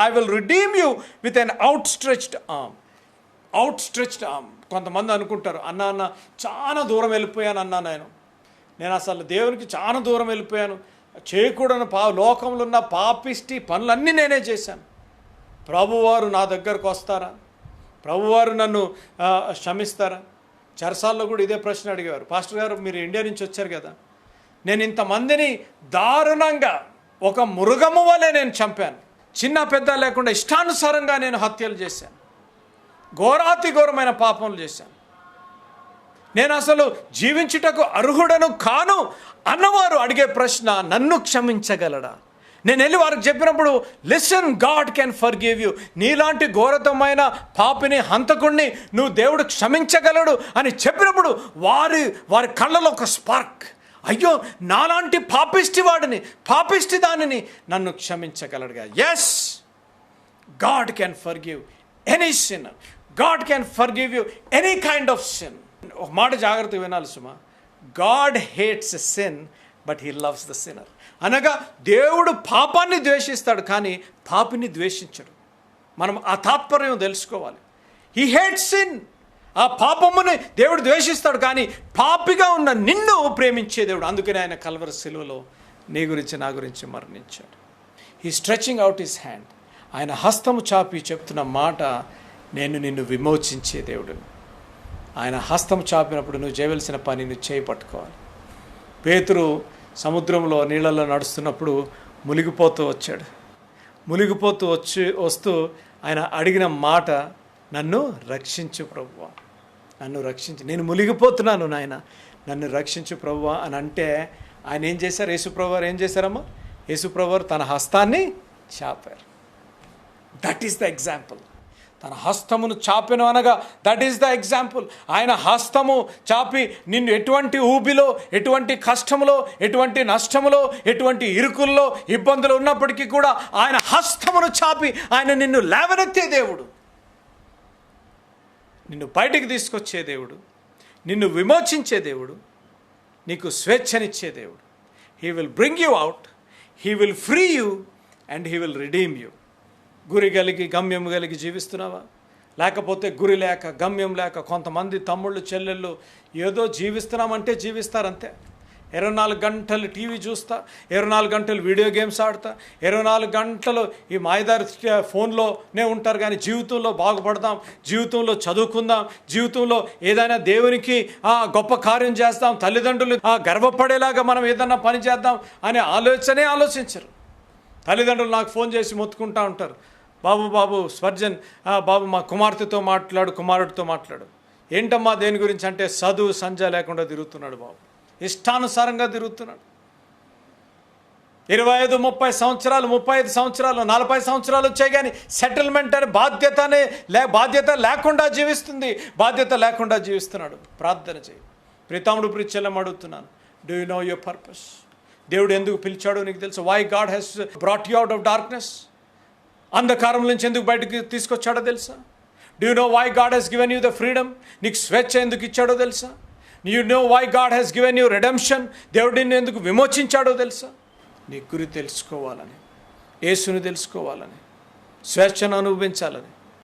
I will redeem you with an outstretched arm outstretched arm కొంతమంది అనుకుంటారు అన్న అన్న చాలా దూరం వెళ్ళిపోయాను అన్నా నేను. నేను అసలు దేవునికి చాలా దూరం వెళ్ళిపోయాను. చేయకూడని పా లోకంలో ఉన్న పాపిష్టి పనులన్నీ నేనే చేశాను. ప్రభువారు నా దగ్గరకు వస్తారా? ప్రభువారు నన్ను క్షమిస్తారా? చెరసాల్లో కూడా ఇదే ప్రశ్న అడిగేవారు. పాస్టర్ గారు మీరు ఇండియా నుంచి వచ్చారు కదా. నేను ఇంతమందిని దారుణంగా ఒక మృగము వలె నేను చంపాను. చిన్న పెద్ద లేకుండా ఇష్టానుసారంగా నేను హత్యలు చేశాను. ఘోరాతి ఘోరమైన పాపములు చేశాను. నేను అసలు జీవించుటకు అర్హుడను కాను అన్నవారు అడిగే ప్రశ్న నన్ను క్షమించగలడా? నేను వెళ్ళి వారికి చెప్పినప్పుడు listen God can forgive you నీలాంటి ఘోరతమైన పాపిని హంతకుణ్ణి నువ్వు దేవుడు క్షమించగలడు అని చెప్పినప్పుడు వారి వారి కళ్ళలో ఒక స్పార్క్. అయ్యో నాలాంటి పాపిష్టి వాడిని పాపిష్టి దానిని నన్ను క్షమించగలడుగా. Yes God can forgive any sin God can forgive you any kind of sin ఒక మాట జాగ్రత్తగా వినాలి సుమా. God hates sin but he loves the sinner అనగా దేవుడు పాపాన్ని ద్వేషిస్తాడు కానీ పాపిని ద్వేషించడు. మనం ఆ తాత్పర్యం తెలుసుకోవాలి. హీ హేట్ సిన్ ఆ పాపముని దేవుడు ద్వేషిస్తాడు కానీ పాపిగా ఉన్న నిన్ను ప్రేమించే దేవుడు. అందుకని ఆయన కలవర శిలువలో నీ గురించి నా గురించి మరణించాడు. He stretching out his hand ఆయన హస్తము చాపి చెప్తున్న మాట నేను నిన్ను విమోచించే దేవుడును. ఆయన హస్తం చాపినప్పుడు నువ్వు చేయవలసిన పని నువ్వు చేయి పట్టుకోవాలి. పేతురు సముద్రంలో నీళ్ళల్లో నడుస్తున్నప్పుడు మునిగిపోతూ వచ్చాడు. మునిగిపోతూ వచ్చి వస్తూ ఆయన అడిగిన మాట నన్ను రక్షించు ప్రభువా. నన్ను రక్షించు నేను మునిగిపోతున్నాను నాయన. నన్ను రక్షించు ప్రభు అని అంటే ఆయన ఏం చేశారు? యేసుప్రభువారు ఏం చేశారమ్మా? యేసుప్రభువారు తన హస్తాన్ని చాపారు. దట్ ఈస్ ద ఎగ్జాంపుల్ తన హస్తమును చాపెను అనగా దట్ ఈస్ ద ఎగ్జాంపుల్ ఆయన హస్తము చాపి నిన్ను ఎటువంటి ఊబిలో ఎటువంటి కష్టములో ఎటువంటి నష్టములో ఎటువంటి ఇరుకుల్లో ఇబ్బందులు ఉన్నప్పటికీ కూడా ఆయన హస్తమును చాపి ఆయన నిన్ను లేవనెత్తే దేవుడు. నిన్ను బయటికి తీసుకొచ్చే దేవుడు నిన్ను విమోచించే దేవుడు నీకు స్వేచ్ఛనిచ్చే దేవుడు. He will bring you out he will free you and he will redeem you గురి కలిగి గమ్యం కలిగి జీవిస్తున్నావా? లేకపోతే గురి లేక గమ్యం లేక కొంతమంది తమ్ముళ్ళు చెల్లెళ్ళు ఏదో జీవిస్తున్నామంటే జీవిస్తారంతే. ఇరవై నాలుగు గంటలు టీవీ చూస్తా ఇరవై నాలుగు గంటలు వీడియో గేమ్స్ ఆడతా ఇరవై నాలుగు గంటలు ఈ మాయదారి ఫోన్లోనే ఉంటారు కానీ జీవితంలో బాగుపడదాం జీవితంలో చదువుకుందాం జీవితంలో ఏదైనా దేవునికి ఆ, గొప్ప కార్యం చేస్తాం తల్లిదండ్రులు ఆ, గర్వపడేలాగా మనం ఏదైనా పని చేద్దాం అనే ఆలోచనే ఆలోచించరు. తల్లిదండ్రులు నాకు ఫోన్ చేసి మొత్తుకుంటా ఉంటారు. బాబు బాబు స్వర్జన్ బాబు మా కుమార్తెతో మాట్లాడు కుమారుడితో మాట్లాడు. ఏంటమ్మా దేని గురించి అంటే చదువు సంజ లేకుండా తిరుగుతున్నాడు బాబు. ఇష్టానుసారంగా తిరుగుతున్నాడు. ఇరవై ఐదు ముప్పై సంవత్సరాలు ముప్పై ఐదు సంవత్సరాలు నలభై సంవత్సరాలు వచ్చాయి కానీ సెటిల్మెంట్ అనే బాధ్యతనే లే బాధ్యత లేకుండా జీవిస్తుంది. బాధ్యత లేకుండా జీవిస్తున్నాడు. ప్రార్థన చేయి. ప్రీతాముడు ప్రిచెల్లం అడుగుతున్నాను. Do you know your purpose దేవుడు ఎందుకు పిలిచాడో నీకు తెలుసు. Why God has brought you out of darkness అంధకారం నుంచి ఎందుకు బయటకు తీసుకొచ్చాడో తెలుసా? Do you know why God has given you the freedom నీకు స్వేచ్ఛ ఎందుకు ఇచ్చాడో తెలుసా? You know why God has given you redemption దేవుడు నిన్ను ఎందుకు విమోచించాడో తెలుసా? నీ గురి తెలుసుకోవాలని యేసుని తెలుసుకోవాలని స్వేచ్ఛను అనుభవించాలని.